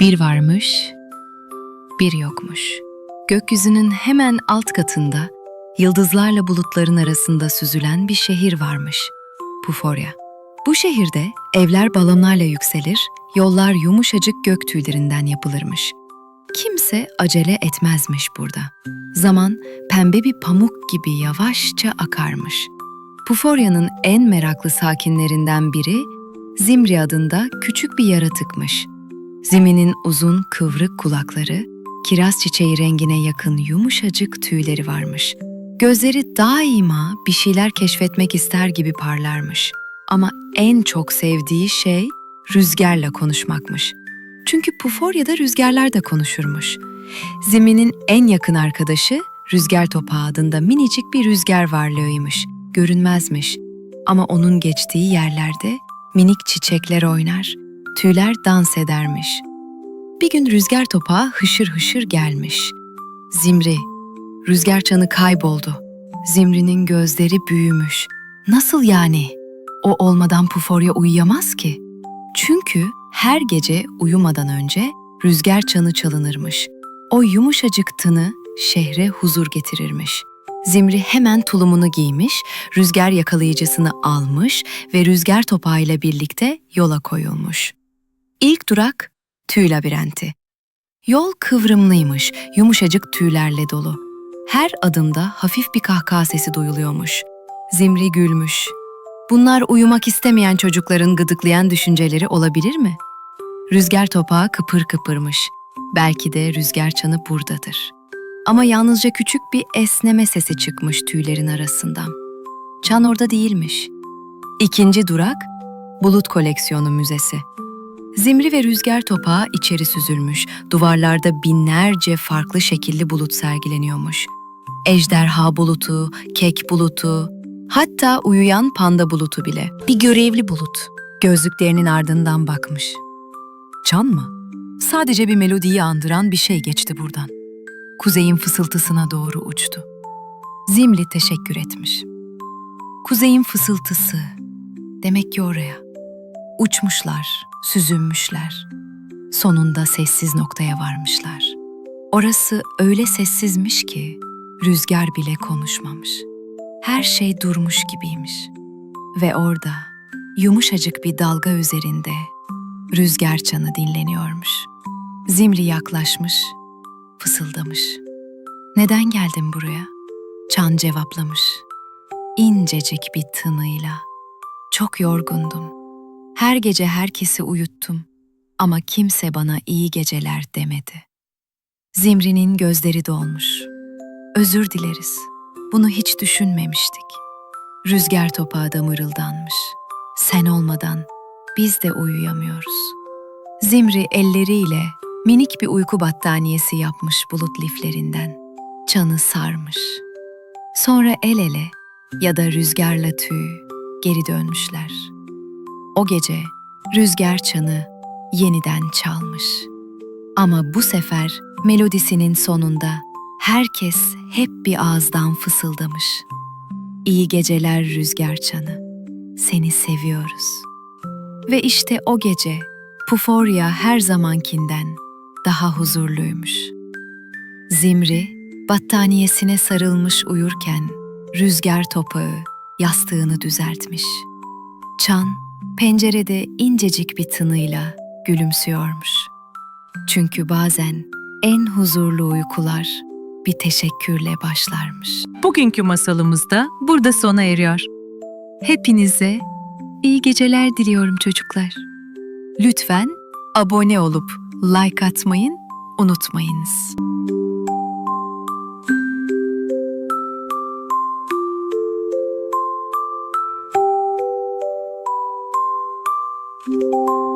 Bir varmış, bir yokmuş. Gökyüzünün hemen alt katında, yıldızlarla bulutların arasında süzülen bir şehir varmış. Puforya. Bu şehirde evler balonlarla yükselir, yollar yumuşacık gök tüylerinden yapılırmış. Kimse acele etmezmiş burada. Zaman pembe bir pamuk gibi yavaşça akarmış. Puforya'nın en meraklı sakinlerinden biri Zimri adında küçük bir yaratıkmış. Zimi'nin uzun kıvrık kulakları, kiraz çiçeği rengine yakın yumuşacık tüyleri varmış. Gözleri daima bir şeyler keşfetmek ister gibi parlarmış. Ama en çok sevdiği şey rüzgarla konuşmakmış. Çünkü Puforya'da rüzgarlar da konuşurmuş. Zimi'nin en yakın arkadaşı Rüzgar Topağı adında minicik bir rüzgar varlığıymış. Görünmezmiş. Ama onun geçtiği yerlerde minik çiçekler oynar, tüyler dans edermiş. Bir gün rüzgar topağı hışır hışır gelmiş. Zimri, rüzgar çanı kayboldu. Zimri'nin gözleri büyümüş. Nasıl yani? O olmadan Puforya uyuyamaz ki. Çünkü her gece uyumadan önce rüzgar çanı çalınırmış. O yumuşacık tını şehre huzur getirirmiş. Zimri hemen tulumunu giymiş, rüzgar yakalayıcısını almış ve rüzgar topağıyla birlikte yola koyulmuş. İlk durak tüy labirenti. Yol kıvrımlıymış, yumuşacık tüylerle dolu. Her adımda hafif bir kahkaha sesi duyuluyormuş. Zimri gülmüş. Bunlar uyumak istemeyen çocukların gıdıklayan düşünceleri olabilir mi? Rüzgar topağı kıpır kıpırmış. Belki de rüzgar çanı buradadır. Ama yalnızca küçük bir esneme sesi çıkmış tüylerin arasından. Çan orada değilmiş. İkinci durak, Bulut Koleksiyonu Müzesi. Zimri ve rüzgar topağı içeri süzülmüş. Duvarlarda binlerce farklı şekilli bulut sergileniyormuş. Ejderha bulutu, kek bulutu, hatta uyuyan panda bulutu bile. Bir görevli bulut. Gözlüklerinin ardından bakmış. Çan mı? Sadece bir melodiyi andıran bir şey geçti buradan. Kuzey'in fısıltısına doğru uçtu. Zimli teşekkür etmiş. Kuzey'in fısıltısı. Demek ki oraya. Uçmuşlar, süzülmüşler. Sonunda sessiz noktaya varmışlar. Orası öyle sessizmiş ki rüzgar bile konuşmamış. Her şey durmuş gibiymiş. Ve orada yumuşacık bir dalga üzerinde rüzgar çanı dinleniyormuş. Zimri yaklaşmış, fısıldamış. Neden geldin buraya? Çan cevaplamış. İncecik bir tınıyla. Çok yorgundum. Her gece herkesi uyuttum ama kimse bana iyi geceler demedi. Zimri'nin gözleri dolmuş. Özür dileriz. Bunu hiç düşünmemiştik. Rüzgar topağı da mırıldanmış. Sen olmadan biz de uyuyamıyoruz. Zimri elleriyle minik bir uyku battaniyesi yapmış bulut liflerinden. Çanı sarmış. Sonra el ele ya da rüzgarla tüy geri dönmüşler. O gece rüzgar çanı yeniden çalmış. Ama bu sefer melodisinin sonunda herkes hep bir ağızdan fısıldamış. İyi geceler rüzgar çanı. Seni seviyoruz. Ve işte o gece Puforya her zamankinden daha huzurluymuş. Zimri battaniyesine sarılmış uyurken rüzgar topağı yastığını düzeltmiş. Çan pencerede incecik bir tınıyla gülümsüyormuş. Çünkü bazen en huzurlu uykular bir teşekkürle başlarmış. Bugünkü masalımız da burada sona eriyor. Hepinize iyi geceler diliyorum çocuklar. Lütfen abone olup like atmayın, unutmayınız. Música